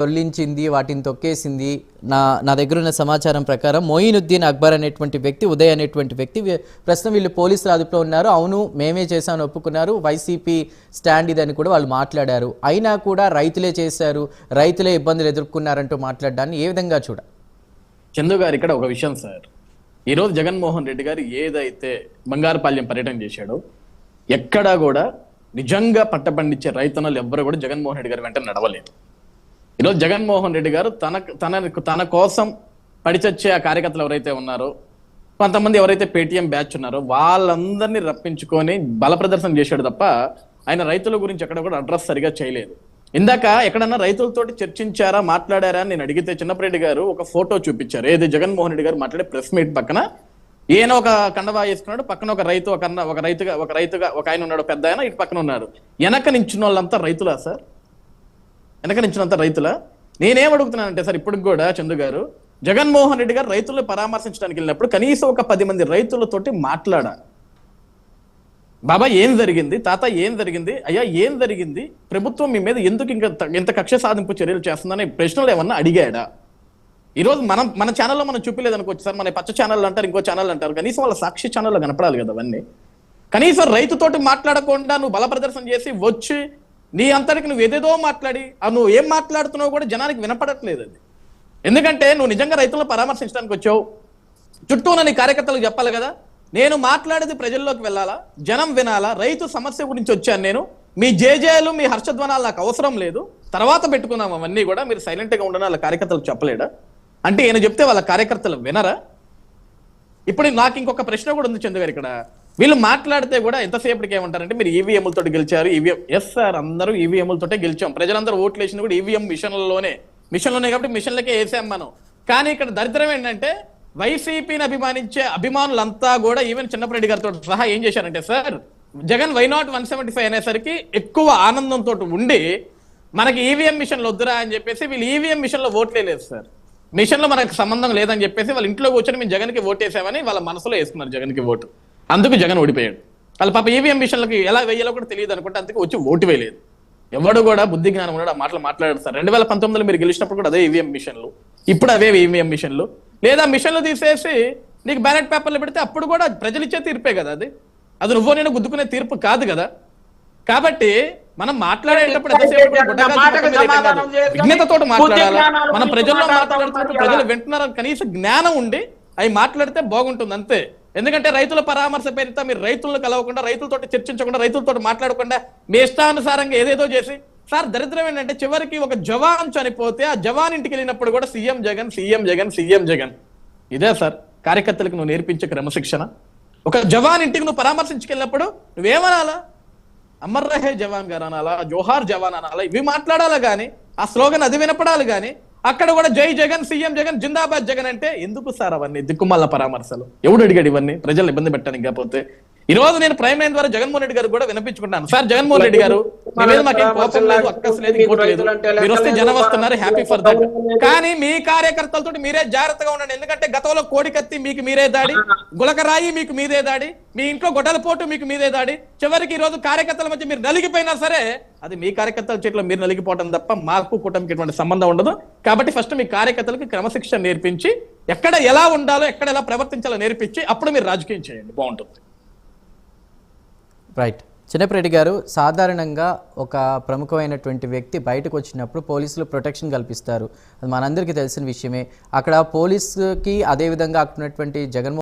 దొర్లించింది వాటిని తొక్కేసింది. నా నా దగ్గర ఉన్న సమాచారం ప్రకారం మొయినుద్దీన్ అక్బర్ అనేటువంటి వ్యక్తి ఉదయ్ అనేటువంటి వ్యక్తి ప్రస్తుతం వీళ్ళు పోలీసులు అదుపులో ఉన్నారు. అవును మేమే చేశామని ఒప్పుకున్నారు. వైసీపీ స్టాండ్ ఇదని కూడా వాళ్ళు మాట్లాడారు. అయినా కూడా రైతులే చేశారు. రైతులే ఇబ్బందులు ఎదుర్కొన్నారంటూ మాట్లాడడాన్ని ఏ విధంగా చూడ? చందు గారు ఇక్కడ ఒక విషయం సార్. ఈరోజు జగన్మోహన్ రెడ్డి గారు ఏదైతే బంగారుపాల్యం పర్యటన చేశాడో ఎక్కడా కూడా నిజంగా పంట పండించే రైతన్నలు ఎవ్వరు కూడా జగన్మోహన్ రెడ్డి గారి వెంట నడవలేదు. ఈరోజు జగన్మోహన్ రెడ్డి గారు తన తన తన కోసం పడిచచ్చే ఆ కార్యకర్తలు ఎవరైతే ఉన్నారో కొంతమంది ఎవరైతే పేటీఎం బ్యాచ్ ఉన్నారో వాళ్ళందరినీ రప్పించుకొని బల ప్రదర్శన చేశాడు తప్ప ఆయన రైతుల గురించి ఎక్కడ కూడా అడ్రస్ సరిగా చేయలేదు. ఇందాక ఎక్కడన్నా రైతులతోటి చర్చించారా మాట్లాడారా అని నేను అడిగితే చిన్నప్పరెడ్డి గారు ఒక ఫోటో చూపించారు. ఏది జగన్మోహన్ రెడ్డి గారు మాట్లాడే ప్రెస్ మీట్ పక్కన. ఈయన ఒక కండవా వేసుకున్నాడు పక్కన ఒక రైతు ఒక అన్న ఒక రైతుగా ఒక రైతుగా ఒక ఆయన ఉన్నాడు పెద్ద ఆయన ఇటు పక్కన ఉన్నాడు. వెనక నించిన వాళ్ళంతా రైతులా సార్? వెనక నుంచినంత రైతుల నేనేం అడుగుతున్నానంటే సార్ ఇప్పటికి కూడా చందు గారు జగన్మోహన్ రెడ్డి గారు రైతులను పరామర్శించడానికి వెళ్ళినప్పుడు కనీసం ఒక పది మంది రైతులతోటి మాట్లాడాలి. బాబా ఏం జరిగింది? తాత ఏం జరిగింది? అయ్యా ఏం జరిగింది? ప్రభుత్వం మీ మీద ఎందుకు ఇంకా ఎంత ఇంత కక్ష సాధింపు చర్యలు చేస్తుందని ప్రశ్నలు ఏమన్నా అడిగాడా? ఈరోజు మనం మన ఛానల్లో మనం చూపించలేదు అనుకోవచ్చు సార్ మన పచ్చ ఛానల్ అంటారు ఇంకో ఛానల్ అంటారు కనీసం వాళ్ళ సాక్షి ఛానల్లో కనపడాలి కదా అవన్నీ. కనీసం రైతుతోటి మాట్లాడకుండా నువ్వు బల ప్రదర్శన చేసి వచ్చి నీ అంతటికి నువ్వు ఏదేదో మాట్లాడి ఆ నువ్వు ఏం మాట్లాడుతున్నావు కూడా జనానికి వినపడట్లేదు అది. ఎందుకంటే నువ్వు నిజంగా రైతులను పరామర్శించడానికి వచ్చావు. చుట్టూ ఉన్న నీ కార్యకర్తలకు చెప్పాలి కదా. నేను మాట్లాడేది ప్రజల్లోకి వెళ్ళాలా? జనం వినాలా? రైతు సమస్య గురించి వచ్చాను నేను. మీ జేజేలు మీ హర్షధ్వనాలు నాకు అవసరం లేదు. తర్వాత పెట్టుకున్నాం అవన్నీ కూడా మీరు సైలెంట్గా ఉండని వాళ్ళ కార్యకర్తలకు చెప్పలేడా? అంటే ఈయన చెప్తే వాళ్ళ కార్యకర్తలు వినరా? ఇప్పుడు నాకు ఇంకొక ప్రశ్న కూడా ఉంది చందు గారు ఇక్కడ. వీళ్ళు మాట్లాడితే కూడా ఎంతసేపటికి ఏమంటారంటే మీరు ఈవీఎంలతో గెలిచారు ఈవీఎం ఎస్ సార్ అందరూ ఈవీఎంలతోటే గెలిచాం. ప్రజలందరూ ఓట్లు వేసిన కూడా ఈవీఎం మిషన్లలోనే. మిషన్లోనే కాబట్టి మిషన్లకే వేసాం మనం. కానీ ఇక్కడ దరిద్రం ఏంటంటే వైసీపీని అభిమానించే అభిమానులంతా కూడా ఈవెన్ చిన్నప్పరెడ్డి గారితో సహా ఏం చేశారంటే sir Jagan why not one seventy five అనేసరికి ఎక్కువ ఆనందంతో ఉండి మనకి ఈవీఎం మిషన్లు వద్దురా అని చెప్పేసి వీళ్ళు ఈవీఎం మిషన్లో ఓట్లే లేదు సార్. మిషన్లో మనకు సంబంధం లేదని చెప్పేసి వాళ్ళ ఇంట్లో కూర్చొని మేము జగన్కి ఓటేసామని వాళ్ళ మనసులో వేసుకున్నారు జగన్కి ఓటు. అందుకు జగన్ ఓడిపోయాడు. వాళ్ళ పాప ఈవీఎం మిషన్లకి ఎలా వేయాలో కూడా తెలియదు అనుకుంటే అందుకే వచ్చి ఓటు వేయలేదు. ఎవడు కూడా బుద్ధి జ్ఞానం ఉన్నాడు ఆ మాటలు మాట్లాడారు సార్. రెండు వేల పంతొమ్మిదిలో మీరు గెలిచినప్పుడు కూడా అదే ఈవీఎం మిషన్లు ఇప్పుడు అవే ఈవీఎం మిషన్లు లేదా మిషన్లు తీసేసి నీకు బ్యాలెట్ పేపర్లు పెడితే అప్పుడు కూడా ప్రజలు ఇచ్చే తీర్పే కదా అది. అది నువ్వు నేను గుద్దుకునే తీర్పు కాదు కదా. కాబట్టి మనం మాట్లాడేటప్పుడు బుద్ధి మాట్లాడాలి? మన ప్రజల్లో మాట్లాడుతూ మాట్లాడుతున్నప్పుడు. ప్రజలు వింటున్నారు కనీస జ్ఞానం ఉండి అవి మాట్లాడితే బాగుంటుంది అంతే. ఎందుకంటే రైతుల పరామర్శ పేరిత మీరు రైతులను కలవకుండా రైతులతో చర్చించకుండా రైతులతో మాట్లాడకుండా మీ ఇష్టానుసారంగా ఏదేదో చేసి సార్ దరిద్రం ఏంటంటే చివరికి ఒక జవాన్ చనిపోతే ఆ జవాన్ ఇంటికి వెళ్ళినప్పుడు కూడా CM Jagan CM Jagan CM Jagan. ఇదే సార్ కార్యకర్తలకు నువ్వు నేర్పించే క్రమశిక్షణ. ఒక జవాన్ ఇంటికి నువ్వు పరామర్శించుకెళ్ళినప్పుడు నువ్వేమనాలా? అమర్ రహే జవాన్ గారు అనాలా జోహార్ జవాన్ అనాలా? ఇవి మాట్లాడాలా కానీ ఆ స్లోగన్ అది వినపడాలి కానీ అక్కడ కూడా జై జగన్ సీఎం జగన్ జిందాబాద్ జగన్ అంటే ఎందుకు సార్ అవన్నీ దిక్కుమాల పరామర్శలు? ఎవడు అడిగాడు ఇవన్నీ? ప్రజలు ఇబ్బంది పెట్టడానికి కాకపోతే ఈ రోజు నేను ప్రైమ్ లైన్ ద్వారా జగన్మోహన్ రెడ్డి గారు కూడా వినిపించుకుంటాను. సార్ జగన్మోహన్ రెడ్డి గారు మీ మీద మాకేం కోపం లేదు అక్కస్ లేదు ఇంకోటి లేదు. మీరు వస్తే జనం వస్తున్నారు హ్యాపీ ఫర్ దట్ కానీ మీ కార్యకర్తలతో మీరే జాగ్రత్తగా ఉండండి. ఎందుకంటే గతంలో కోడికత్తి మీకు మీరే దాడి గులకరాయి మీకు మీదే దాడి మీ ఇంట్లో గొడ్డల పోటు మీకు మీదే దాడి. చివరికి ఈ రోజు కార్యకర్తల మధ్య మీరు నలిగిపోయినా సరే అది మీ కార్యకర్తల చేతిలో మీరు నలిగిపోవడం తప్ప మాకు కూటమికి ఎటువంటి సంబంధం ఉండదు. కాబట్టి ఫస్ట్ మీ కార్యకర్తలకి క్రమశిక్షణ నేర్పించి ఎక్కడ ఎలా ఉండాలో ఎక్కడ ఎలా ప్రవర్తించాలో నేర్పించి అప్పుడు మీరు రాజకీయం చేయండి. బాగుంటుంది. రైట్ చిన్నప్రెడ్డి గారు సాధారణంగా ఒక ప్రముఖమైనటువంటి వ్యక్తి బయటకు వచ్చినప్పుడు పోలీసులు ప్రొటెక్షన్ కల్పిస్తారు. అది మనందరికీ తెలిసిన విషయమే. అక్కడ పోలీసుకి అదేవిధంగా అక్కడ ఉన్నటువంటి జగన్మోహన్